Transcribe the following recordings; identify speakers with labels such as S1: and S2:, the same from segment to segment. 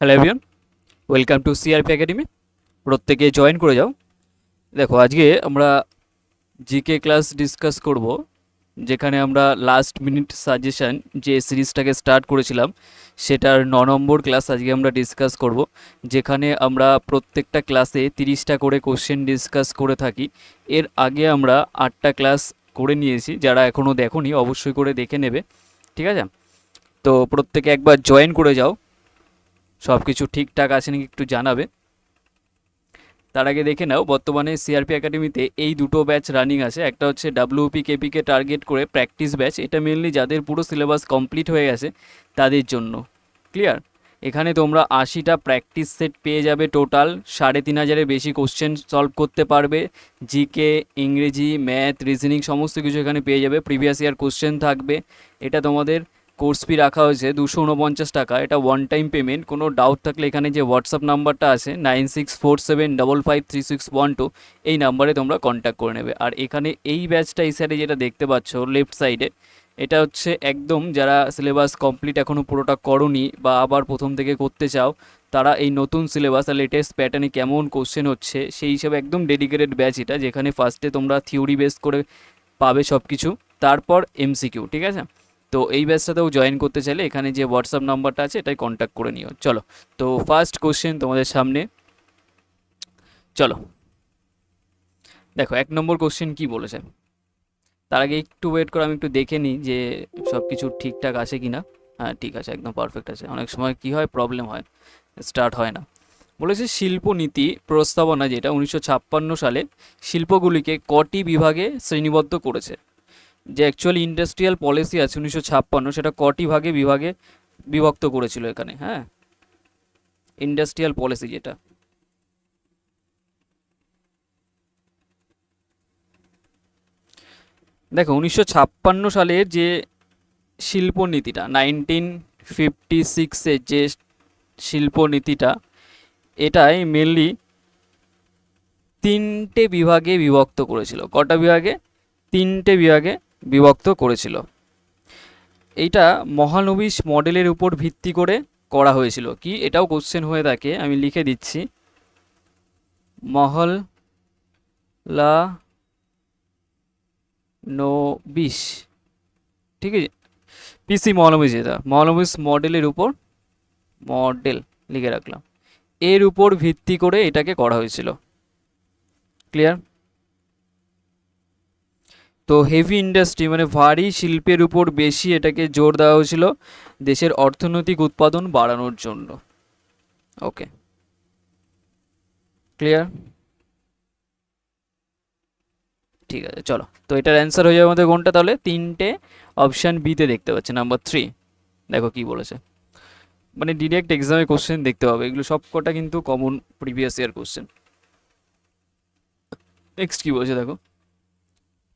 S1: Hello everyone welcome to CRP academy প্রত্যেকে join করে যাও। দেখো, আজকে আমরা জিকে ক্লাস ডিসকাস করব, যেখানে আমরা লাস্ট মিনিট সাজেশন যে সিরিজটাকে স্টার্ট করেছিলাম, সেটার ন নম্বর ক্লাস আজকে আমরা ডিসকাস করব, যেখানে আমরা প্রত্যেকটা ক্লাসে তিরিশটা করে কোশ্চেন ডিসকাস করে থাকি। এর আগে আমরা আটটা ক্লাস করে নিয়েছি, যারা এখনও দেখোনি, অবশ্যই করে দেখে নেবে। ঠিক আছে? তো প্রত্যেকে একবার জয়েন করে যাও। সব কিছু ঠিকঠাক আছে নাকি একটু জানাবে। তার আগে দেখে নাও, বর্তমানে সিআরপি একাডেমিতে এই দুটো ব্যাচ রানিং আছে। একটা হচ্ছে ডাব্লিউপি কেপিকে টার্গেট করে প্র্যাকটিস ব্যাচ এটা মেনলি যাদের পুরো সিলেবাস কমপ্লিট হয়ে গেছে, তাদের জন্য। ক্লিয়ার এখানে তোমরা আশিটা প্র্যাকটিস সেট পেয়ে যাবে টোটাল সাড়ে তিন হাজারের বেশি কোশ্চেন সলভ করতে পারবে। জিকে ইংরেজি ম্যাথ রিজনিং সমস্ত কিছু এখানে পেয়ে যাবে। প্রিভিয়াস ইয়ার কোশ্চেন থাকবে। এটা তোমাদের কোর্স ফি রাখা হয়েছে দুশো উনপঞ্চাশ টাকা। এটা ওয়ান টাইম পেমেন্ট কোনো ডাউট থাকলে এখানে যে হোয়াটসঅ্যাপ নাম্বারটা আছে nine six four seven double five three six one two এই নাম্বারে তোমরা কন্ট্যাক্ট করে নেবে। আর এখানে এই ব্যাচটা এই সাইডে যেটা দেখতে পাচ্ছ লেফট সাইডে এটা হচ্ছে একদম যারা সিলেবাস কমপ্লিট এখনও পুরোটা করনি বা আবার প্রথম থেকে করতে চাও, তারা এই নতুন সিলেবাস আর লেটেস্ট প্যাটার্নে কেমন কোশ্চেন হচ্ছে, সেই হিসাবে একদম ডেডিকেটেড ব্যাচ এটা, যেখানে ফার্স্টে তোমরা থিওরি বেস করে পাবে সব কিছু তারপর এমসিকিউ ঠিক আছে? তো এই ব্যাচটাতেও জয়েন করতে চাইলে এখানে যে হোয়াটসঅ্যাপ নাম্বারটা আছে এটাই কন্ট্যাক্ট করে নিও। চলো, তো ফার্স্ট কোশ্চেন তোমাদের সামনে। চলো, দেখো, এক নম্বর কোশ্চেন কি বলেছে? তার আগে একটু ওয়েট করে, আমি একটু দেখে নিই যে সব কিছু ঠিকঠাক আছে কি না হ্যাঁ ঠিক আছে, একদম পারফেক্ট আছে। অনেক সময় কি হয় প্রবলেম হয় স্টার্ট হয় না। বলেছে শিল্পনীতি প্রস্তাবনা যেটা উনিশশো ছাপ্পান্ন সালে শিল্পগুলিকে কটি বিভাগে শ্রেণীবদ্ধ করেছে? যে অ্যাকচুয়ালি ইন্ডাস্ট্রিয়াল পলিসি আছে উনিশশো ছাপ্পান্ন, সেটা কটি ভাগে বিভাগে বিভক্ত করেছিল এখানে হ্যাঁ? ইন্ডাস্ট্রিয়াল পলিসি যেটা। দেখো, উনিশশো ছাপ্পান্ন সালের যে শিল্পনীতিটা নাইনটিন ফিফটি সিক্সের যে শিল্পনীতিটা, এটাই মেনলি তিনটে বিভাগে বিভক্ত করেছিল। কটা বিভাগে? তিনটে বিভাগে বিভক্ত করেছিল। এইটা মহানবিশ মডেলের উপর ভিত্তি করে করা হয়েছিল। কি? এটাও কোশ্চেন হয়ে থাকে, আমি লিখে দিচ্ছি। মহল লা নবিশ ঠিক আছে? পিসি মহানবিশ এটা মহানবিশ মডেলের উপর, মডেল লিখে রাখলাম। এর উপর ভিত্তি করে এটাকে করা হয়েছিল। ক্লিয়ার তো হেভি ইন্ডাস্ট্রি মানে ভারী শিল্পের উপর বেশি এটাকে জোর দেওয়া হয়েছিল দেশের অর্থনৈতিক উৎপাদন বাড়ানোর জন্য। ওকে ক্লিয়ার ঠিক আছে, চলো। তো এটার অ্যান্সার হয়ে যাবে আমাদের কোনটা তাহলে? তিনটে অপশান বিতে দেখতে পাচ্ছি নাম্বার থ্রি দেখো কি বলেছে। মানে ডিরেক্ট এক্সামে কোশ্চেন দেখতে হবে এগুলো সব কটা কিন্তু common previous year question next কি বলছে দেখো?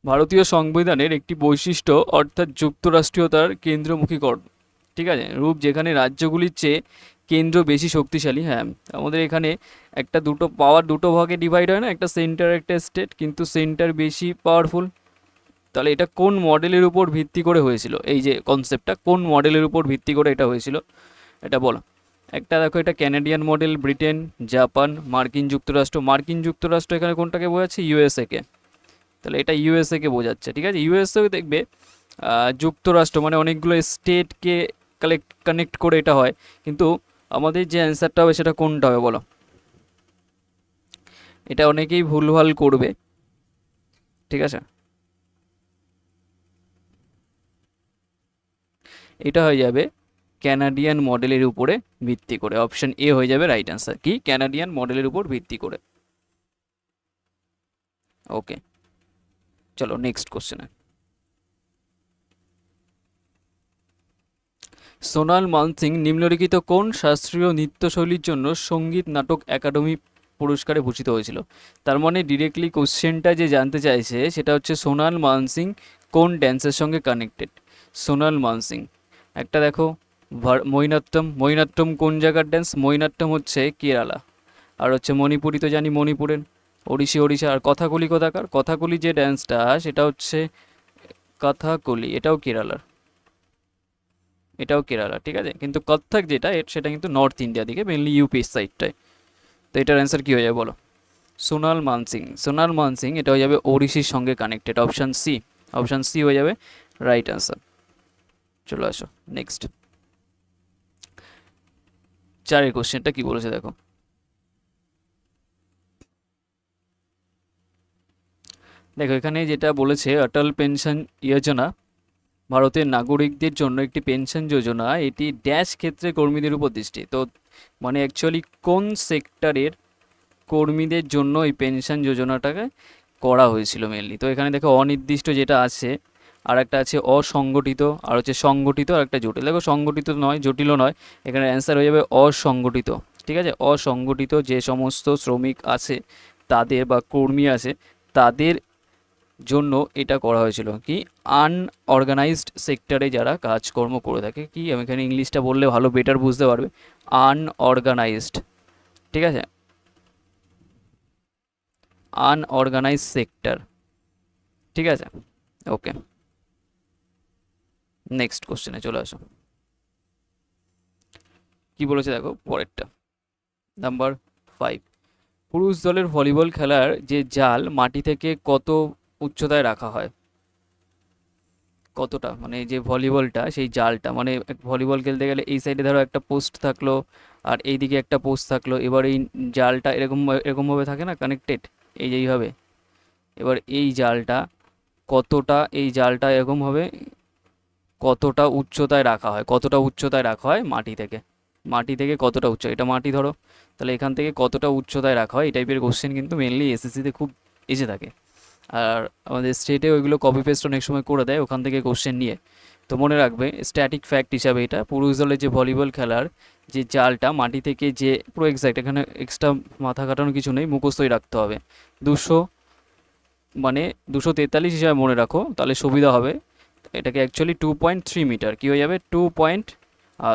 S1: ভারতীয় সংবিধানের একটি বৈশিষ্ট্য, অর্থাৎ যুক্তরাষ্ট্রীয়তার কেন্দ্রমুখীকরণ। ঠিক আছে? রূপ, যেখানে রাজ্যগুলির চেয়ে কেন্দ্র বেশি শক্তিশালী হ্যাঁ। আমাদের এখানে একটা দুটো পাওয়ার দুটো ভাগে ডিভাইড হয় না? একটা সেন্টার একটা স্টেট কিন্তু সেন্টার বেশি পাওয়ারফুল তাহলে এটা কোন মডেলের উপর ভিত্তি করে হয়েছিল? এই যে কনসেপ্টটা কোন মডেলের উপর ভিত্তি করে এটা হয়েছিল? এটা বলো। একটা দেখো, এটা ক্যানাডিয়ান মডেল ব্রিটেন জাপান মার্কিন যুক্তরাষ্ট্র। মার্কিন যুক্তরাষ্ট্র এখানে কোনটাকে বোঝাচ্ছে? ইউএসএকে তাহলে এটা ইউএসএকে বোঝাচ্ছে, ঠিক আছে? ইউএসএও দেখবে যুক্তরাষ্ট্র মানে অনেকগুলো স্টেটকে কালেক্ট কানেক্ট করে এটা হয়। কিন্তু আমাদের যে অ্যান্সারটা হবে সেটা কোনটা হবে বলো? এটা অনেকেই ভুলভাল করবে, ঠিক আছে? এটা হয়ে যাবে ক্যানাডিয়ান মডেলের উপরে ভিত্তি করে। অপশন এ হয়ে যাবে রাইট অ্যান্সার কি? ক্যানাডিয়ান মডেলের উপর ভিত্তি করে। ওকে চলো নেক্সট কোশ্চেনে সোনাল মানসিং, নিম্নলিখিত কোন শাস্ত্রীয় নৃত্যশৈলীর জন্য সংগীত নাটক একাডেমি পুরস্কারে ভূষিত হয়েছিল? তার মানে ডিরেক্টলি কোশ্চেনটা যে জানতে চাইছে, সেটা হচ্ছে সোনাল মানসিং কোন ড্যান্সের সঙ্গে কানেক্টেড সোনাল মানসিং, একটা দেখো মৈনাট্যম মৈনাট্যম কোন জায়গার ড্যান্স মৈনাট্যম হচ্ছে কেরালা। আর হচ্ছে মণিপুরি তো জানি মণিপুরের। ওড়িশি, ওড়িশা, আর কথাকলি কোথাকার? কথাকলি যে ড্যান্সটা সেটা হচ্ছে কথাকলি, এটাও কেরালার। এটাও কেরালা ঠিক আছে? কিন্তু কত্থক যেটা সেটা কিন্তু নর্থ ইন্ডিয়া দিকে মেনলি ইউপি সাইডটায় তো এটার অ্যান্সার কী হয়ে যাবে বলো? সোনাল মানসিং সোনাল মানসিং, এটা হয়ে যাবে ওড়িশির সঙ্গে connected option C option C হয়ে যাবে রাইট অ্যান্সার চলে আসো নেক্সট চারের কোশ্চেনটা কি বলেছে দেখো? দেখো, এখানে যেটা বলেছে, অটল পেনশন যোজনা, ভারতের নাগরিকদের জন্য একটি পেনশন যোজনা, এটি ড্যাশ ক্ষেত্রে কর্মীদের উপর দৃষ্টি। তো মানে অ্যাকচুয়ালি কোন সেক্টরের কর্মীদের জন্য এই পেনশন যোজনাটাকে করা হয়েছিল মেনলি তো, এখানে দেখো, অনির্দিষ্ট যেটা আছে আর একটা আছে অসংগঠিত, আর হচ্ছে সংগঠিত আর একটা জটিল। দেখো, সংগঠিত নয়, জটিলও নয়, এখানে অ্যান্সার হয়ে যাবে অসংগঠিত। ঠিক আছে? অসংগঠিত যে সমস্ত শ্রমিক আছে, তাদের বা কর্মী আছে, তাদের জন্য এটা করা হয়েছিল কি আনঅর্গানাইজড সেক্টরে যারা কাজকর্ম করে থাকে, কি আমি এখানে ইংলিশটা বললে ভালো বেটার বুঝতে পারবে। আনঅর্গানাইজড ঠিক আছে? আনঅর্গানাইজ সেক্টর ঠিক আছে? ওকে নেক্সট কোশ্চেনে চলে আসো। কি বলেছে দেখো, পরেরটা। নাম্বার ফাইভ পুরুষ দলের ভলিবল খেলার যে জাল, মাটি থেকে কত উচ্চতায় রাখা হয়। কতটা? মানে যে ভলিবলটা, সেই জালটা মানে ভলিবল খেলতে গেলে এই সাইডে ধরো একটা পোস্ট থাকল, আর এইদিকে একটা পোস্ট থাকল, এবার এই জালটা এরকম এরকমভাবে থাকে না কানেক্টেড এই যে এইভাবে। এবার এই জালটা কতটা, এই জালটা এরকমভাবে কতটা উচ্চতায় রাখা হয়, কতটা উচ্চতায় রাখা হয় মাটি থেকে। মাটি থেকে কতটা উচ্চ, এটা মাটি ধরো, তাহলে এখান থেকে কতটা উচ্চতায় রাখা হয়, এই টাইপের কোশ্চেন কিন্তু মেনলি এসএসসিতে খুব এসে থাকে। আর আমাদের স্টেটে ওইগুলো কপি পেস্ট অনেক সময় করে দেয় ওখান থেকে কোশ্চেন নিয়ে। তো মনে রাখবে স্ট্যাটিক ফ্যাক্ট হিসাবে এটা পুরুষ দলের যে ভলিবল খেলার যে জালটা, মাটি থেকে যে, পুরো এক্সাক্ট এখানে এক্সট্রা মাথা কাটানো কিছু নেই, মুখস্থই রাখতে হবে। দুশো মানে দুশো তেতাল্লিশ হিসাবে মনে রাখো, তাহলে সুবিধা হবে। এটাকে actually two point three metre কী হয়ে যাবে? টু পয়েন্ট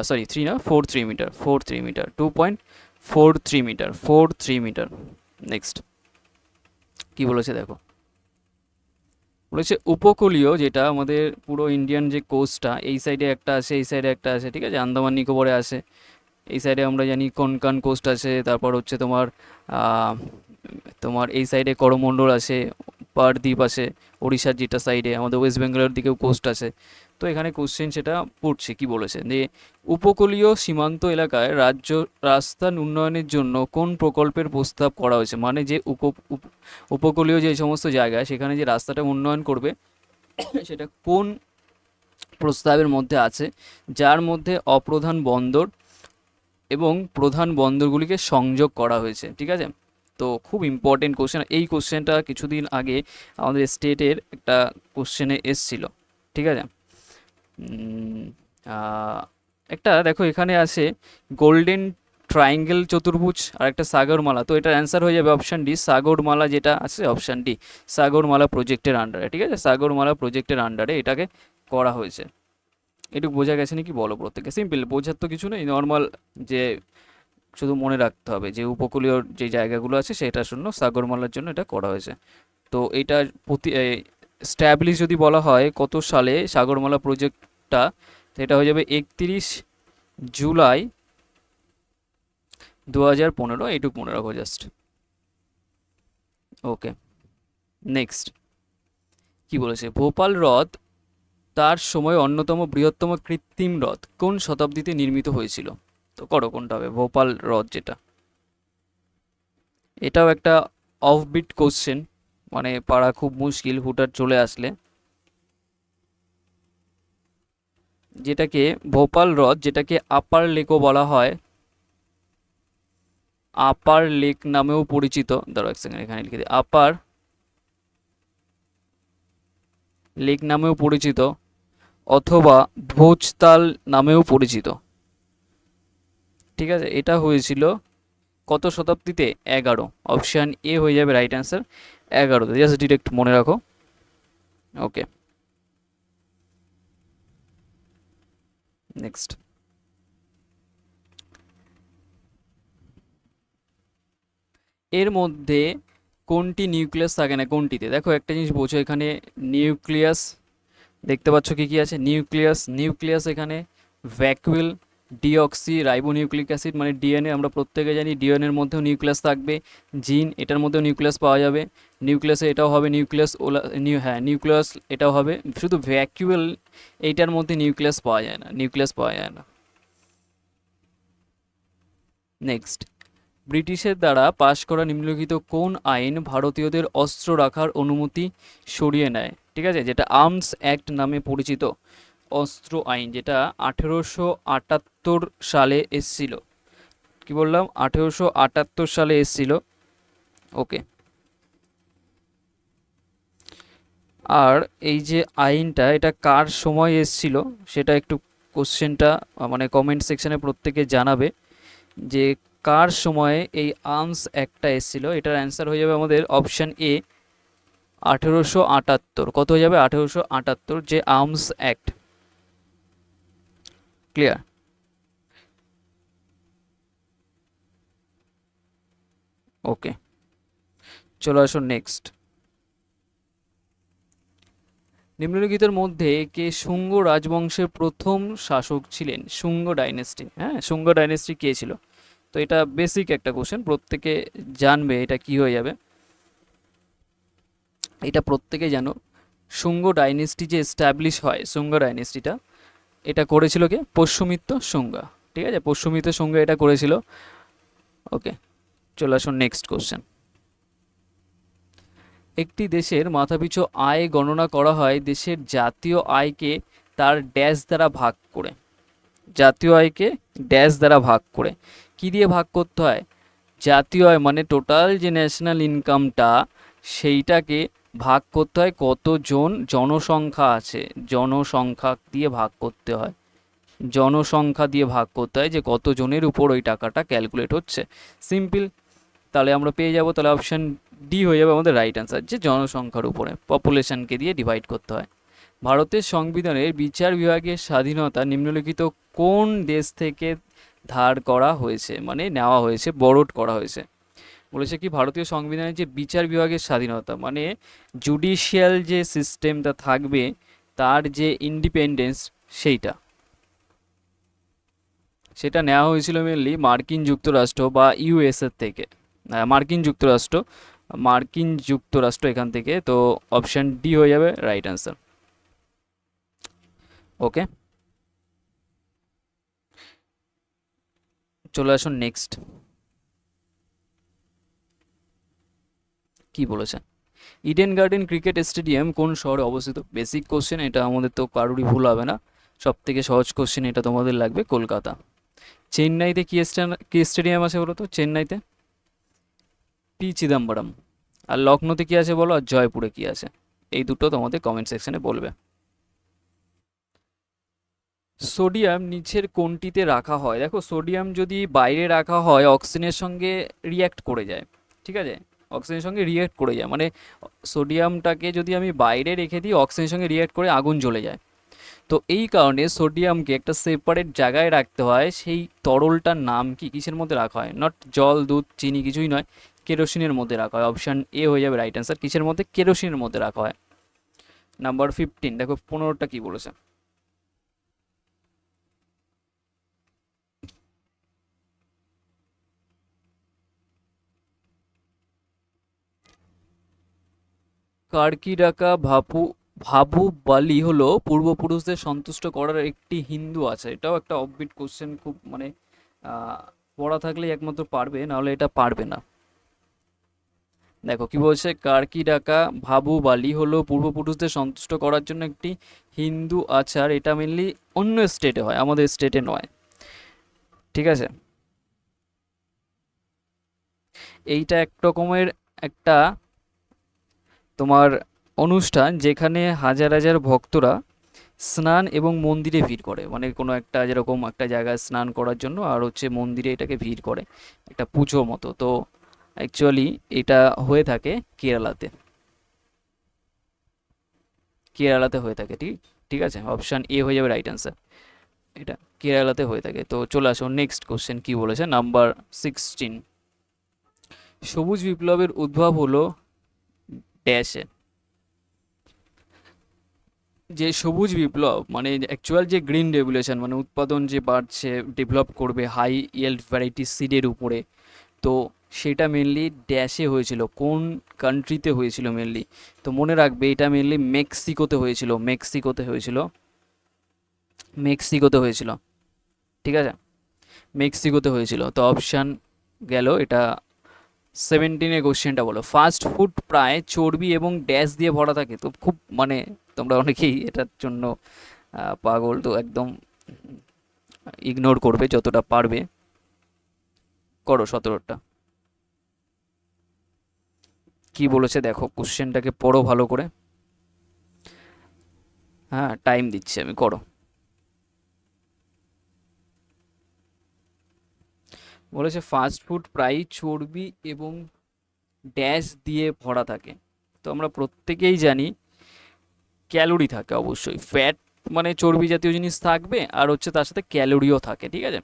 S1: সরি থ্রি না four three metre four three metre two point four three metre four three metre next কী বলেছে দেখো? বলেছে উপকূলীয় যেটা আমাদের পুরো ইন্ডিয়ান যে কোস্টটা এই সাইডে একটা আছে, এই সাইডে একটা আছে, ঠিক আছে? আন্দামান নিকোবরে আছে। এই সাইডে আমরা জানি কনকান কোস্ট আছে, তারপর হচ্ছে তোমার তোমার এই সাইডে করমণ্ডল আছে, পারদ্বীপ আছে, ওড়িশার যেটা সাইডে আমাদের ওয়েস্ট বেঙ্গলের দিকেও কোস্ট আছে। তো এখানে কোশ্চেন সেটা পড়ছে, কি বলেছে? যে উপকূলীয় সীমান্ত এলাকায় রাজ্য রাস্তা উন্নয়নের জন্য কোন প্রকল্পের প্রস্তাব করা হয়েছে? মানে যে উপ, উপ- উপকূলীয় যে সমস্ত জায়গা, সেখানে যে রাস্তাটা উন্নয়ন করবে, সেটা কোন প্রস্তাবের মধ্যে আছে? যার মধ্যে অপ্রধান বন্দর এবং প্রধান বন্দরগুলিকে সংযোগ করা হয়েছে, ঠিক আছে? তো খুব ইম্পর্টেন্ট কোশ্চেন এই কোশ্চেনটা কিছুদিন আগে আমাদের স্টেটের একটা কোশ্চেনে এসছিল, ঠিক আছে? একটা দেখো, এখানে আছে গোল্ডেন ট্রায়াঙ্গেল চতুর্ভুজ আর একটা সাগরমালা। তো এটার অ্যান্সার হয়ে যাবে অপশান ডি সাগরমালা যেটা আছে অপশান ডি সাগরমালা প্রজেক্টের আন্ডারে ঠিক আছে? সাগরমালা প্রজেক্টের আন্ডারে এটাকে করা হয়েছে। একটু বোঝা গেছে নাকি? বলো প্রত্যেকে সিম্পল বোঝার তো কিছু নেই। নর্মাল যে শুধু মনে রাখতে হবে যে উপকূলীয় যে জায়গাগুলো আছে, সেটার জন্য সাগরমালার জন্য এটা করা হয়েছে। তো এটা প্রতি স্ট্যাবলিশ যদি বলা হয়, কত সালে সাগরমালা প্রজেক্টটা? তো এটা হয়ে যাবে একত্রিশ জুলাই দু হাজার পনেরো, এইটুকু মনে রাখো জাস্ট ওকে নেক্সট কি বলেছে? ভোপাল হ্রদ তার সময় অন্যতম বৃহত্তম কৃত্রিম হ্রদ কোন শতাব্দীতে নির্মিত হয়েছিল? তো করো কোনটা হবে, ভোপাল হ্রদ যেটা। এটাও একটা অফবিট কোশ্চেন মানে পাড়া খুব মুশকিল হুটার চলে আসলে। যেটাকে ভোপাল হ্রদ, যেটাকে আপার লেকও বলা হয়, আপার লেক নামেও পরিচিত। ধরো এক সেকেন্ড এখানে লিখে দিই। আপার লেক নামেও পরিচিত অথবা ভোজতাল নামেও পরিচিত। ঠিক আছে, এটা হয়েছিল কত শতাব্দীতে? এগারো। অপশান এ হয়ে যাবে রাইট অ্যান্সার এগারোতে জাস্ট ডিরেক্ট মনে রাখো। ওকে। নেক্সট। এর মধ্যে কোনটি নিউক্লিয়াস থাকে না, কোনটিতে? দেখো, একটা জিনিস বোঝো, এখানে নিউক্লিয়াস, দেখতে পাচ্ছ কি কি আছে? নিউক্লিয়াস নিউক্লিয়াস এখানে ভ্যাকুয়েল ডিঅক্সি রাইবোনিউক্লিক অ্যাসিড মানে ডিএনএ, আমরা প্রত্যেকে জানি ডিএনএর মধ্যেও নিউক্লিয়াস থাকবে, জিন এটার মধ্যেও নিউক্লিয়াস পাওয়া যাবে, নিউক্লিয়াসে এটাও হবে নিউক্লিয়াস ওলা, নিউ হ্যাঁ নিউক্লিয়াস এটাও হবে, শুধু ভ্যাকুয়েল এইটার মধ্যে নিউক্লিয়াস পাওয়া যায় না, নিউক্লিয়াস পাওয়া যায় না। নেক্সট, ব্রিটিশের দ্বারা পাশ করা নিম্নলিখিত কোন আইন ভারতীয়দের অস্ত্র রাখার অনুমতি সরিয়ে নেয়? ঠিক আছে, যেটা আর্মস অ্যাক্ট নামে পরিচিত। অস্ত্র আইন, যেটা আঠেরোশো আটাত্তর সালে এসছিল। কি বললাম? আঠেরোশো আটাত্তর সালে এসছিল। ওকে। আর এই যে আইনটা, এটা কার সময় এসছিল, সেটা একটু কোশ্চেনটা মানে কমেন্ট সেকশানে প্রত্যেকে জানাবে যে কার সময়ে এই আর্মস অ্যাক্টটা এসেছিল। এটার অ্যান্সার হয়ে যাবে আমাদের অপশান এ আঠেরোশো আটাত্তর। কত হয়ে যাবে? আঠেরোশো আটাত্তর, যে আর্মস অ্যাক্ট। ক্লিয়ার ওকে চলো আসো নেক্সট নিম্নলিখিতের মধ্যে কে শুঙ্গ রাজবংশের প্রথম শাসক ছিলেন? শুঙ্গ ডাইনেস্টি হ্যাঁ? শুঙ্গ ডাইনেস্টি কে ছিল? তো এটা বেসিক একটা কোশ্চেন প্রত্যেকে জানবে এটা কি হয়ে যাবে। এটা প্রত্যেকে জানো। শুঙ্গ ডাইনেস্টি যে এস্টাবলিশ হয়, শুঙ্গ ডাইনেস্টিটা এটা করেছিল কে? পশ্চিমিত্র সংজ্ঞা ঠিক আছে? পশ্চিমিত্র সংজ্ঞা এটা করেছিল। ওকে, চলে আসুন নেক্সট কোশ্চেন একটি দেশের মাথাপিছু আয় গণনা করা হয় দেশের জাতীয় আয়কে তার ড্যাশ দ্বারা ভাগ করে। জাতীয় আয়কে ড্যাশ দ্বারা ভাগ করে। কি দিয়ে ভাগ করতে হয়? জাতীয় আয় মানে টোটাল যে ন্যাশনাল ইনকামটা সেইটাকে ভাগ করতে হয় কতজন জনসংখ্যা আছে? জনসংখ্যা দিয়ে ভাগ করতে হয়। জনসংখ্যা দিয়ে ভাগ করতে হয় যে কতজনের উপর ওই টাকাটা ক্যালকুলেট হচ্ছে। সিম্পল তাহলে আমরা পেয়ে যাব, তাহলে অপশান ডি হয়ে যাবে আমাদের রাইট অ্যান্সার যে জনসংখ্যার উপরে পপুলেশনকে দিয়ে ডিভাইড করতে হয়। ভারতের সংবিধানের বিচার বিভাগের স্বাধীনতা নিম্নলিখিত কোন দেশ থেকে ধার করা হয়েছে? মানে নেওয়া হয়েছে, বরোড করা হয়েছে। বলেছে কি, ভারতীয় সংবিধানের যে বিচার বিভাগের স্বাধীনতা মানে জুডিশিয়াল যে সিস্টেমটা থাকবে, তার যে ইন্ডিপেন্ডেন্স সেইটা। সেটা নেওয়া হয়েছিল মেনলি মার্কিন যুক্তরাষ্ট্র বা ইউএসএর থেকে। মার্কিন যুক্তরাষ্ট্র মার্কিন যুক্তরাষ্ট্র এখান থেকে, তো অপশান ডি হয়ে যাবে রাইট অ্যান্সার ওকে চলে আসুন নেক্সট কি বলেছেন? ইডেন গার্ডেন ক্রিকেট স্টেডিয়াম কোন শহরে অবস্থিত? বেসিক কোশ্চেন এটা আমাদের তো কারোরই ভুল হবে না। সব থেকে সহজ কোশ্চেন এটা তোমাদের লাগবে কলকাতা। চেন্নাইতে কি কি স্টেডিয়াম আছে বলো তো? চেন্নাইতে? পি চিদম্বরম। আর লখনৌতে কি আছে বলো? আর জয়পুরে কি আছে? এই দুটো তোমাদের কমেন্ট সেকশনে বলবে। সোডিয়াম নিচের কোনটিতে রাখা হয়? দেখো সোডিয়াম যদি বাইরে রাখা হয় অক্সিজেনের সঙ্গে রিয়্যাক্ট করে যায়। ঠিক আছে? অক্সিজেনের সঙ্গে রিয়্যাক্ট করে যায়। মানে সোডিয়ামটাকে যদি আমি বাইরে রেখে দিই অক্সিজেনের সঙ্গে রিয়্যাক্ট করে আগুন জ্বলে যায়। তো এই কারণে সোডিয়ামকে একটা সেপারেট জায়গায় রাখতে হয়। সেই তরলটার নাম কি কিসের মধ্যে রাখা হয়? নট জল, দুধ, চিনি কিছুই নয়, কেরোসিনের মধ্যে রাখা হয়। অপশান এ হয়ে যাবে রাইট অ্যান্সার কিসের মধ্যে? কেরোসিনের মধ্যে রাখা হয়। নাম্বার ফিফটিন দেখো, পনেরোটা কি বলেছে? কার্কি ডাকা ভাপু, ভাবু বালি হলো পূর্বপুরুষদের সন্তুষ্ট করার একটি হিন্দু আছে। এটাও একটা অফবিট কোশ্চেন খুব মানে পড়া থাকলেই একমাত্র পারবে, নাহলে এটা পারবে না। দেখো, কি বলছে? কার্কি ডাকা ভাবু বালি হলো পূর্বপুরুষদের সন্তুষ্ট করার জন্য একটি হিন্দু আচার এটা মেনলি অন্য স্টেটে হয়, আমাদের স্টেটে নয়। ঠিক আছে? এইটা এক রকমের একটা তোমার অনুষ্ঠান যেখানে হাজার হাজার ভক্তরা স্নান এবং মন্দিরে ভিড় করে। মানে কোনো একটা যেরকম একটা জায়গায় স্নান করার জন্য আর হচ্ছে মন্দিরে এটাকে ভিড় করে। একটা পুজো মতো। তো অ্যাকচুয়ালি এটা হয়ে থাকে কেরালাতে। কেরালাতে হয়ে থাকে, ঠিক? ঠিক আছে? অপশান এ হয়ে যাবে রাইট অ্যান্সার এটা কেরালাতে হয়ে থাকে। তো চলে আসো নেক্সট কোশ্চেন কি বলেছে? নাম্বার সিক্সটিন সবুজ বিপ্লবের উদ্ভব হলো ড্যাশে যে সবুজ বিপ্লব মানে অ্যাকচুয়াল যে গ্রিন রেগুলেশন মানে উৎপাদন যে বাড়ছে ডেভেলপ করবে হাই ইয়েল্ড ভ্যারাইটি সিডের উপরে, তো সেটা মেনলি ড্যাশে হয়েছিল, কোন কান্ট্রিতে হয়েছিল মেনলি তো মনে রাখবে এটা মেনলি মেক্সিকোতে হয়েছিল মেক্সিকোতে হয়েছিল মেক্সিকোতে হয়েছিল, ঠিক আছে? মেক্সিকোতে হয়েছিল, তো অপশান গেল এটা সেভেন্টিনের কোশ্চেনটা বলো। ফাস্ট ফুড প্রায় চর্বি এবং ড্যাশ দিয়ে ভরা থাকে, তো খুব মানে তোমরা অনেকেই এটার জন্য পাগল, তো একদম ইগনোর করবে যতটা পারবে। করো সতেরোটা। কি বলেছে দেখো কোশ্চেনটাকে পড়ো ভালো করে। হ্যাঁ টাইম দিচ্ছি আমি, করো। বলেছে ফাস্ট ফুড প্রায়ই চর্বি এবং ড্যাশ দিয়ে ভরা থাকে। তো আমরা প্রত্যেকেই জানি ক্যালোরি থাকে অবশ্যই। ফ্যাট মানে চর্বি জাতীয় জিনিস থাকবে, আর হচ্ছে তার সাথে ক্যালোরিও থাকে, ঠিক আছে?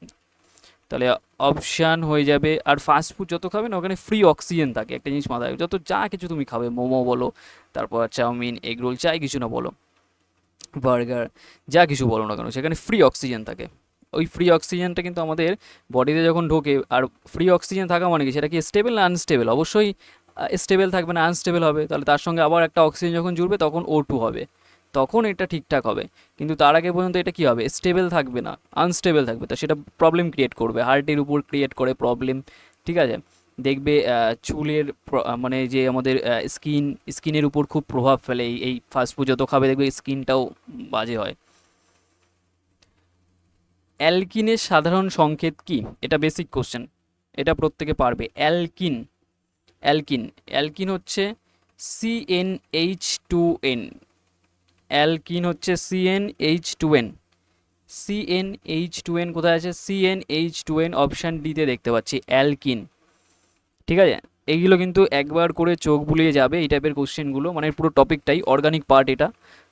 S1: তাহলে অপশান হয়ে যাবে, আর ফাস্ট ফুড যত খাবে না, ওখানে ফ্রি অক্সিজেন থাকে, একটা জিনিস মাথায় যত যা কিছু তুমি খাবে, মোমো বলো, তারপর চাউমিন, এগ রোল, যাই কিছু না বলো, বার্গার, যা কিছু বলো না কেন, সেখানে ফ্রি অক্সিজেন থাকে। ওই ফ্রি অক্সিজেনটা কিন্তু আমাদের বডিতে যখন ঢোকে, আর ফ্রি অক্সিজেন থাকা মানে কি? সেটা কি স্টেবল না আনস্টেবল অবশ্যই স্টেবল থাকবে না আনস্টেবল হবে। তাহলে তার সঙ্গে আবার একটা অক্সিজেন যখন জুড়বে, তখন ও টু হবে। তখন এটা ঠিকঠাক হবে। কিন্তু তার আগে পর্যন্ত এটা কি হবে? স্টেবল থাকবে না আনস্টেবল থাকবে। তো সেটা প্রবলেম ক্রিয়েট করবে। হার্টের উপর ক্রিয়েট করে প্রবলেম ঠিক আছে? দেখবে চুলের মানে যে আমাদের স্কিন স্কিনের উপর খুব প্রভাব ফেলে। এই এই ফাস্ট ফুড যত খাবে, দেখবে স্কিনটাও বাজে হয়। অ্যালকিনের সাধারণ সংকেত কি? এটা বেসিক কোশ্চেন এটা প্রত্যেকে পারবে। অ্যালকিন। অ্যালকিন। অ্যালকিন হচ্ছে C N CNH two N alkene হচ্ছে C N CNH two N CNH two N কোথায় আছে? সিএনএইচ টু এন অপশান ডিতে দেখতে পাচ্ছি। অ্যালকিন। ঠিক আছে? এইগুলো কিন্তু একবার করে চোখ বুলিয়ে যাবে এই টাইপের কোশ্চেনগুলো মানে পুরো টপিকটাই অর্গানিক পার্ট এটা।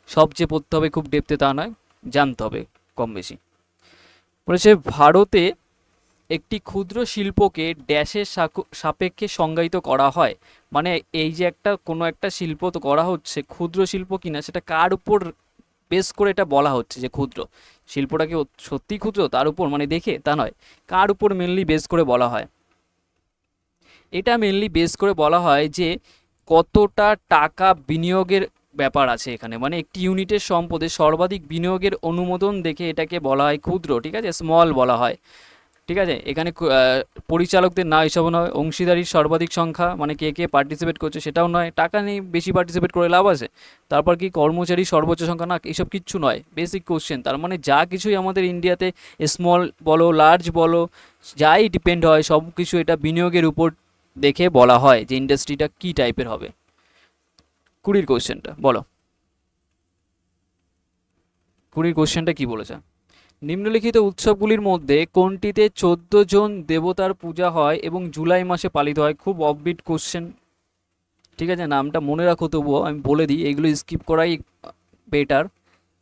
S1: সবচেয়ে পড়তে হবে খুব ডেপতে তা নয়, জানতে হবে কম বেশি। বলেছে, ভারতে একটি ক্ষুদ্র শিল্পকে ড্যাশের সাপেক্ষে সংজ্ঞায়িত করা হয়। মানে এই যে একটা, কোনো একটা শিল্প তো করা হচ্ছে, ক্ষুদ্র শিল্প কিনা, সেটা কার উপর বেস করে এটা বলা হচ্ছে যে ক্ষুদ্র? শিল্পটা কি সত্যি ক্ষুদ্র? তার উপর মানে দেখে, তা নয়। কার উপর মেনলি বেস করে বলা হয়? এটা মেনলি বেস করে বলা হয় যে, কতটা টাকা বিনিয়োগের ব্যাপার আছে এখানে। মানে একটি ইউনিটের সম্পদে সর্বাধিক বিনিয়োগের অনুমোদন দেখে এটাকে বলা হয় ক্ষুদ্র, ঠিক আছে? স্মল বলা হয়। ঠিক আছে? এখানে পরিচালকদের না এসব নয়, অংশীদারির সর্বাধিক সংখ্যা মানে কে কে পার্টিসিপেট করছে সেটাও নয়, টাকা নেই বেশি পার্টিসিপেট করে লাভ আছে। তারপর কি কর্মচারী সর্বোচ্চ সংখ্যা না, এসব কিচ্ছু নয় বেসিক কোশ্চেন তার মানে যা কিছুই আমাদের ইন্ডিয়াতে স্মল বলো লার্জ বলো, যাই ডিপেন্ড হয় সব কিছু এটা বিনিয়োগের উপর দেখে বলা হয় যে ইন্ডাস্ট্রিটা কী টাইপের হবে। কুড়ির কোশ্চেনটা, বলো। কুড়ির কোশ্চেনটা কি বলেছে? নিম্নলিখিত উৎসবগুলির মধ্যে কোনটিতে চোদ্দ জন দেবতার পূজা হয় এবং জুলাই মাসে পালিত হয়? খুব অফবিট কোশ্চেন ঠিক আছে, নামটা মনে রাখো তবুও, আমি বলে দিই, এগুলো স্কিপ করাই বেটার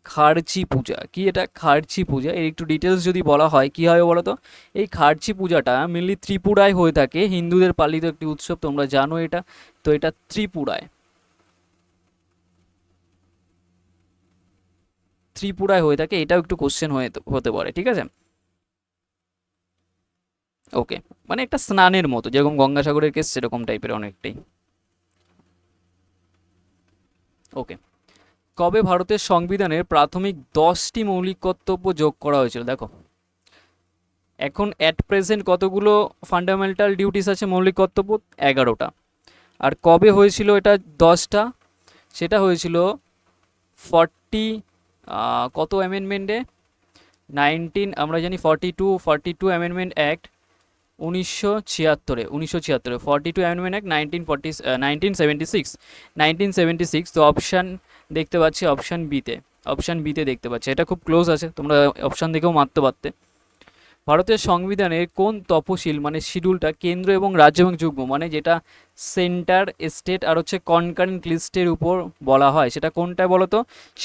S1: খার্চি পূজা। কি এটা? খার্চি পূজা। এর একটু ডিটেলস যদি বলা হয়, কি হয় বলো তো এই খার্চি পূজাটা মেনলি ত্রিপুরায় হয়ে থাকে। হিন্দুদের পালিত একটি উৎসব, তোমরা জানো এটা। তো এটা ত্রিপুরায়। ত্রিপুরায় হয়ে থাকে, এটাও একটু কোশ্চেন হয়ে হতে পারে, ঠিক আছে? ওকে মানে একটা স্নানের মতো, যেরকম গঙ্গাসাগরের কেস সেরকম টাইপের অনেকটাই। ওকে কবে ভারতের সংবিধানের প্রাথমিক দশটি মৌলিক কর্তব্য যোগ করা হয়েছিল? দেখো। এখন অ্যাট প্রেজেন্ট কতগুলো ফান্ডামেন্টাল ডিউটিস আছে মৌলিক কর্তব্য? এগারোটা। আর কবে হয়েছিল এটা দশটা? সেটা হয়েছিল ফর্টি কত অ্যামেন্ডমেন্টে নাইনটিন আমরা জানি forty two forty two amendment act উনিশশো ছিয়াত্তরে উনিশশো ছিয়াত্তরে। Forty two amendment act nineteen forty nineteen seventy six nineteen seventy six তো অপশান দেখতে পাচ্ছি অপশান বিতে অপশান বিতে দেখতে পাচ্ছি। এটা খুব ক্লোজ আছে, তোমরা অপশান দেখেও মারতে পারতে। ভারতের সংবিধানের কোন তপশিল মানে শিডিউলটা কেন্দ্র এবং রাজ্য এবং যুগ্ম মানে যেটা সেন্টার, স্টেট আর হচ্ছে কনকারেন্ট লিস্টের উপর বলা হয়, সেটা কোনটায় বলো তো?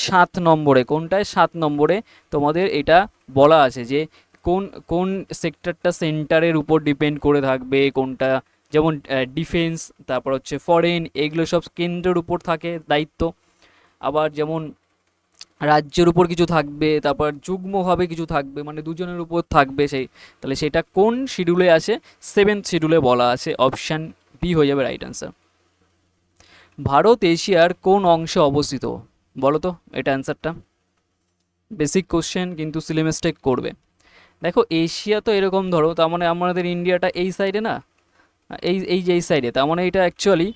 S1: সাত নম্বরে। কোনটায়? সাত নম্বরে তোমাদের এটা বলা আছে যে কোন কোন সেক্টরটা সেন্টারের উপর ডিপেন্ড করে থাকবে, কোনটা যেমন ডিফেন্স, তারপর হচ্ছে ফরেন, এগুলো সব কেন্দ্রের উপর থাকে দায়িত্ব। আবার যেমন রাজ্যের উপর কিছু থাকবে, তারপর যুগ্মভাবে কিছু থাকবে মানে দুজনের উপর থাকবে সেই। তাহলে সেটা কোন শিডিউলে আছে সেভেন্থ শিডিউলে বলা আছে অপশান বি হয়ে যাবে রাইট অ্যান্সার ভারত এশিয়ার কোন অংশে অবস্থিত? বলো তো, এটা অ্যান্সারটা বেসিক কোশ্চেন কিন্তু সিলেবাসটেক করবে। দেখো, এশিয়া তো এরকম ধরো, তার মানে আমাদের ইন্ডিয়াটা এই সাইডে না? এই এই যে এই সাইডে তার মানে এটা অ্যাকচুয়ালি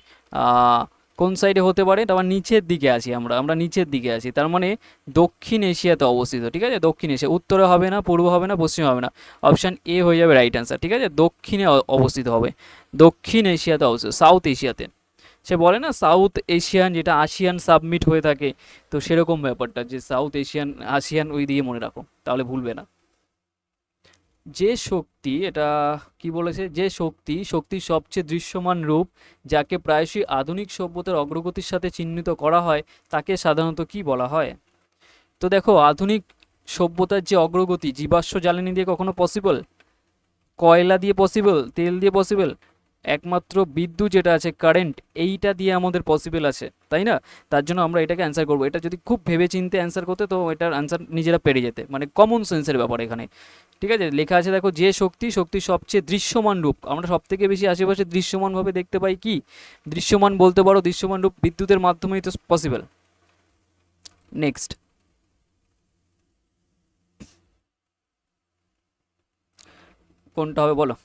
S1: কোন সাইডে হতে পারে? তার মানে নিচের দিকে আছি আমরা আমরা নিচের দিকে আছি। তার মানে দক্ষিণ এশিয়াতে অবস্থিত, ঠিক আছে? দক্ষিণ এশিয়া, উত্তরে হবে না, পূর্ব হবে না, পশ্চিমে হবে না। অপশান এ হয়ে যাবে রাইট অ্যান্সার ঠিক আছে? দক্ষিণে অবস্থিত হবে। দক্ষিণ এশিয়াতে অবস্থিত সাউথ এশিয়াতে। সে বলে না সাউথ এশিয়ান যেটা আসিয়ান সাবমিট হয়ে থাকে, তো সেরকম ব্যাপারটা যে সাউথ এশিয়ান আসিয়ান ওই দিয়ে মনে রাখো, তাহলে ভুলবে না। যে শক্তি, এটা কি বলেছে? যে শক্তি, শক্তির সবচেয়ে দৃশ্যমান রূপ, যাকে প্রায়শই আধুনিক সভ্যতার অগ্রগতির সাথে চিহ্নিত করা হয়, তাকে সাধারণত কি বলা হয়? তো দেখো, আধুনিক সভ্যতার যে অগ্রগতি, জীবাশ্ম জ্বালানি দিয়ে কখনো পসিবল কয়লা দিয়ে পসিবল তেল দিয়ে পসিবল একমাত্র বিদ্যুৎ যেটা আছে কারেন্ট এইটা দিয়ে আমাদের পসিবল আছে, তাই না? তার জন্য আমরা এটাকে অ্যান্সার করব। এটা যদি খুব ভেবে চিনতে অ্যান্সার করতে, তো এটার অ্যান্সার নিজেরা পেরে যেতে। মানে কমন সেন্সের ব্যাপার এখানে। ঠিক আছে? লেখা আছে, দেখো, যে শক্তি শক্তি সবচেয়ে দৃশ্যমান রূপ। আমরা সব থেকে বেশি আশেপাশে দৃশ্যমানভাবে দেখতে পাই কি? দৃশ্যমান বলতে পারো, দৃশ্যমান রূপ বিদ্যুতের মাধ্যমেই তো পসিবল নেক্সট কোনটা হবে বলো?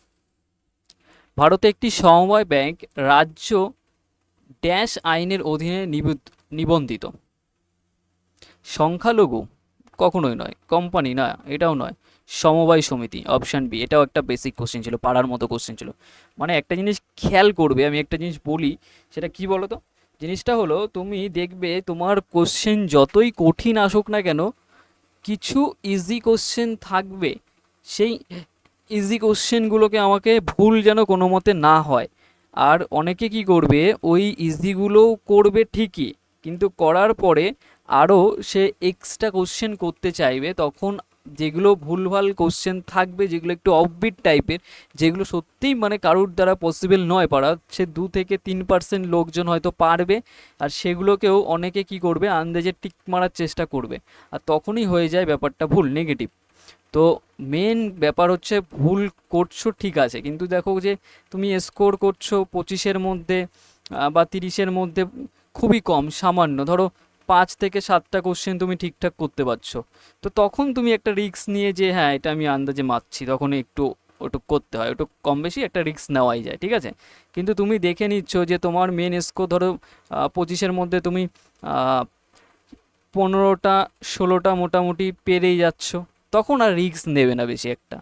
S1: ভারতে একটি সমবায় ব্যাংক রাজ্য ড্যাশ আইনের অধীনে নিবন্ধিত। সংখ্যালঘু কখনোই নয়, কোম্পানি না, এটাও নয়, সমবায় সমিতি, অপশান বি। এটাও একটা বেসিক কোশ্চেন ছিল, পাড়ার মতো কোশ্চেন ছিল। মানে একটা জিনিস খেয়াল করবে, আমি একটা জিনিস বলি, সেটা কি বলো তো জিনিসটা হলো, তুমি দেখবে তোমার কোশ্চেন যতই কঠিন আসুক না কেন, কিছু ইজি কোশ্চেন থাকবে, সেই ইজি কোশ্চেনগুলোকে আমাকে ভুল যেন কোনো মতে না হয়। আর অনেকে কি করবে, ওই ইজিগুলোও করবে ঠিকই, কিন্তু করার পরে আরও সে এক্সট্রা কোশ্চেন করতে চাইবে, তখন যেগুলো ভুলভাল কোশ্চেন থাকবে, যেগুলো একটু অফবিট টাইপের যেগুলো সত্যিই মানে কারোর দ্বারা পসিবল নয় পারা, সে দু থেকে তিন পার্সেন্ট লোকজন হয়তো পারবে, আর সেগুলোকেও অনেকে কি করবে, আন্দাজে টিক মারার চেষ্টা করবে। আর তখনই হয়ে যায় ব্যাপারটা ভুল নেগেটিভ তো মেন ব্যাপার হচ্ছে ভুল করছ ঠিক আছে, কিন্তু দেখো যে তুমি স্কোর করছ পঁচিশের মধ্যে বা তিরিশের মধ্যে খুবই কম, সামান্য। ধরো পাঁচ থেকে সাতটা কোশ্চেন তুমি ঠিকঠাক করতে পারছ। তো তখন তুমি একটা রিস্ক নিয়ে যে হ্যাঁ এটা আমি আন্দাজে মারছি, তখন একটু ওটু করতে হয় ওটু কম বেশি একটা রিস্ক নেওয়াই যায়, ঠিক আছে? কিন্তু তুমি দেখে নিচ্ছ যে তোমার মেন স্কোর ধরো পঁচিশের মধ্যে তুমি পনেরোটা, ষোলোটা মোটামুটি পেরেই যাচ্ছ। তখন আর রিস্ক নেবে না বেশি একটা।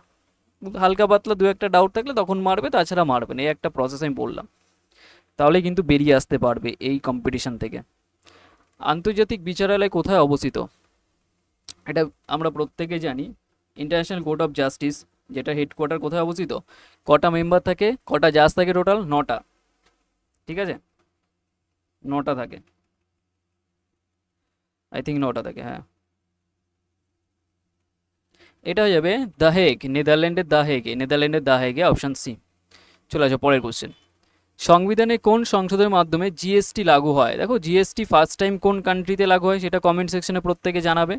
S1: হালকা পাতলা দু একটা ডাউট থাকলে তখন মারবে, তাছাড়া মারবে না। এই একটা প্রসেস আমি বললাম। তাহলে কিন্তু বেরিয়ে আসতে পারবে এই কম্পিটিশন থেকে। আন্তর্জাতিক বিচারালয় কোথায় অবস্থিত? এটা আমরা প্রত্যেকে জানি। ইন্টারন্যাশনাল কোর্ট অফ জাস্টিস যেটা হেডকোয়ার্টার কোথায় অবস্থিত? কটা মেম্বার থাকে? কটা জাজ থাকে টোটাল নটা। ঠিক আছে? নটা থাকে। আই থিঙ্ক নটা থাকে হ্যাঁ। এটা হয়ে যাবে দ্য হেগ, নেদারল্যান্ডের দ্য হেগে নেদারল্যান্ডের দ্য হেগে অপশান সি চলে আসো পরের কোশ্চেন সংবিধানে কোন সংসদের মাধ্যমে জিএসটি লাগু হয়? দেখো জিএসটি ফার্স্ট টাইম কোন কান্ট্রিতে লাগু হয় সেটা কমেন্ট সেকশনে প্রত্যেকে জানাবে।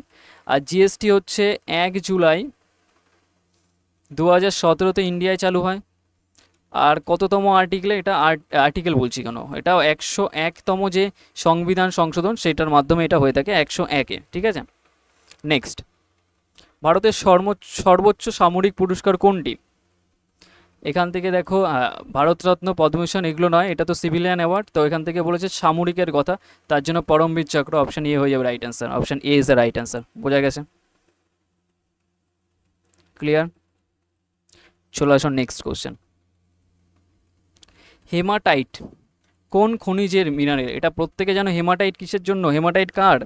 S1: আর জিএসটি হচ্ছে এক জুলাই দু হাজার সতেরোতে ইন্ডিয়ায় চালু হয়। আর কততম আর্টিকেলে এটা আর্টিকেল বলছি কেন? এটা একশো একতম যে সংবিধান সংশোধন, সেটার মাধ্যমে এটা হয়ে থাকে একশো একে, ঠিক আছে? নেক্সট ভারতের সর্বোচ্চ সামরিক পুরস্কার কোনটি? এখান থেকে দেখো ভারতরত্ন পদ্মভূষণ এগুলো নয়, এটা তো সিভিলিয়ান অ্যাওয়ার্ড, তো এখান থেকে বলেছে সামরিকের কথা, তার জন্য পরমবীর চক্র অপশন এ হয়ে যাবে right answer option A is the right answer বোঝা গেছে? ক্লিয়ার চলে আসুন নেক্সট কোশ্চেন হেমাটাইট কোন খনিজের মিনারেল? এটা প্রত্যেকে জানো হেমাটাইট কিসের জন্য? হেমাটাইট কার?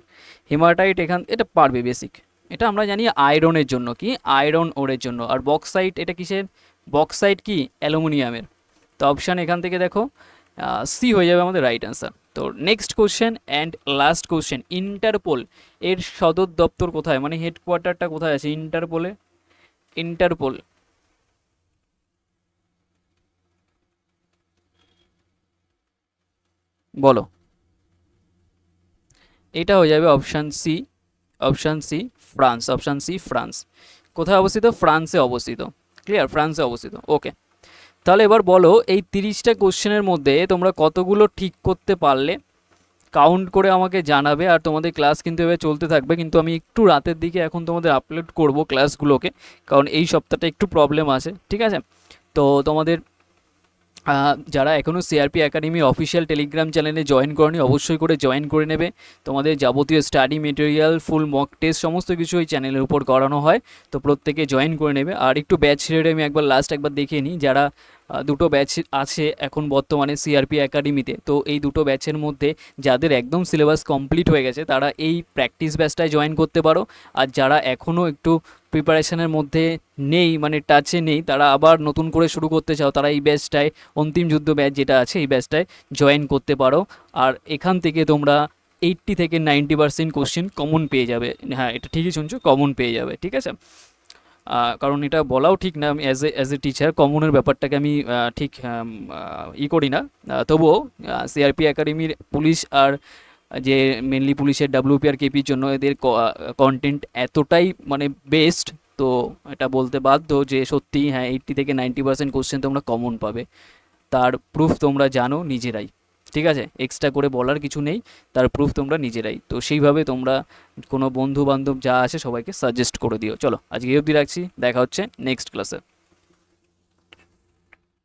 S1: হেমাটাইট এখান, এটা পারবে বেসিক এটা আমরা জানি আয়রনের জন্য কি? আয়রন ওরের জন্য। আর বক্সাইট এটা কিসের? বক্সাইট কি? অ্যালুমিনিয়ামের। তো অপশান এখান থেকে দেখো সি হয়ে যাবে আমাদের রাইট অ্যান্সার তো next question and last question Interpol এর সদর দপ্তর কোথায়? মানে হেডকোয়ার্টারটা কোথায় আছে? ইন্টারপোলে ইন্টারপোল বলো। এটা হয়ে যাবে option C option C, France, option C, France. কোথায় অবস্থিত? ফ্রান্সে অবস্থিত। ক্লিয়ার ফ্রান্সে অবস্থিত। ওকে তাহলে এবার বলো, এই তিরিশটা কোশ্চেনের মধ্যে তোমরা কতগুলো ঠিক করতে পারলে? কাউন্ট করে আমাকে জানাবে, আর তোমাদের ক্লাস কিন্তু এভাবে চলতে থাকবে, কিন্তু আমি একটু রাতের দিকে এখন তোমাদের আপলোড করব ক্লাসগুলোকে, কারণ এই সপ্তাহটা একটু প্রবলেম আছে, ঠিক আছে? তো তোমাদের যারা এখনও সিআরপি একাডেমি অফিসিয়াল টেলিগ্রাম চ্যানেলে জয়েন করনি, অবশ্যই করে জয়েন করে নেবে। তোমাদের যাবতীয় study material full mock test সমস্ত কিছু ওই চ্যানেলের উপর করানো হয়। তো প্রত্যেকে জয়েন করে নেবে। আর একটু ব্যাচ রেটে আমি একবার লাস্ট একবার দেখে নিই। যারা দুটো ব্যাচ আছে এখন বর্তমানে সিআরপি একাডেমিতে তো এই দুটো ব্যাচের মধ্যে যাদের একদম সিলেবাস কমপ্লিট হয়ে গেছে, তারা এই প্র্যাকটিস ব্যাচটায় জয়েন করতে পারো। আর যারা এখনও একটু প্রিপারেশনের মধ্যে নেই মানে টাচে নেই, তারা আবার নতুন করে শুরু করতে চাও, তারা এই ব্যাচটায় অন্তিম যুদ্ধ ব্যাচ যেটা আছে, এই ব্যাচটায় জয়েন করতে পারো। আর এখান থেকে তোমরা এইট্টি থেকে নাইনটি পার্সেন্ট কোশ্চেন কমন পেয়ে যাবে। হ্যাঁ এটা ঠিকই শুনছো কমন পেয়ে যাবে, ঠিক আছে? কারণ এটা বলাও ঠিক না, আমি as a as a teacher কমনের ব্যাপারটাকে আমি ঠিক ই করি না। তবুও সিআরপি একাডেমির পুলিশ আর যে মেনলি পুলিশের ডাব্লিউপি আর কেপির জন্য এদের কন্টেন্ট এতটাই মানে বেস্ট তো এটা বলতে বাধ্য যে সত্যি হ্যাঁ এইট্টি থেকে নাইনটি পার্সেন্ট কোশ্চেন তোমরা কমন পাবে। তার প্রুফ তোমরা জানো নিজেরাই, ঠিক আছে? এক্সট্রা করে বলার কিছু নেই, তার প্রুফ তোমরা নিজেরাই। তো সেইভাবে তোমরা কোনো বন্ধু বান্ধব যা আছে সবাইকে সাজেস্ট করে দিও। চলো, আজকে অবধি রাখছি, দেখা হচ্ছে নেক্সট ক্লাসে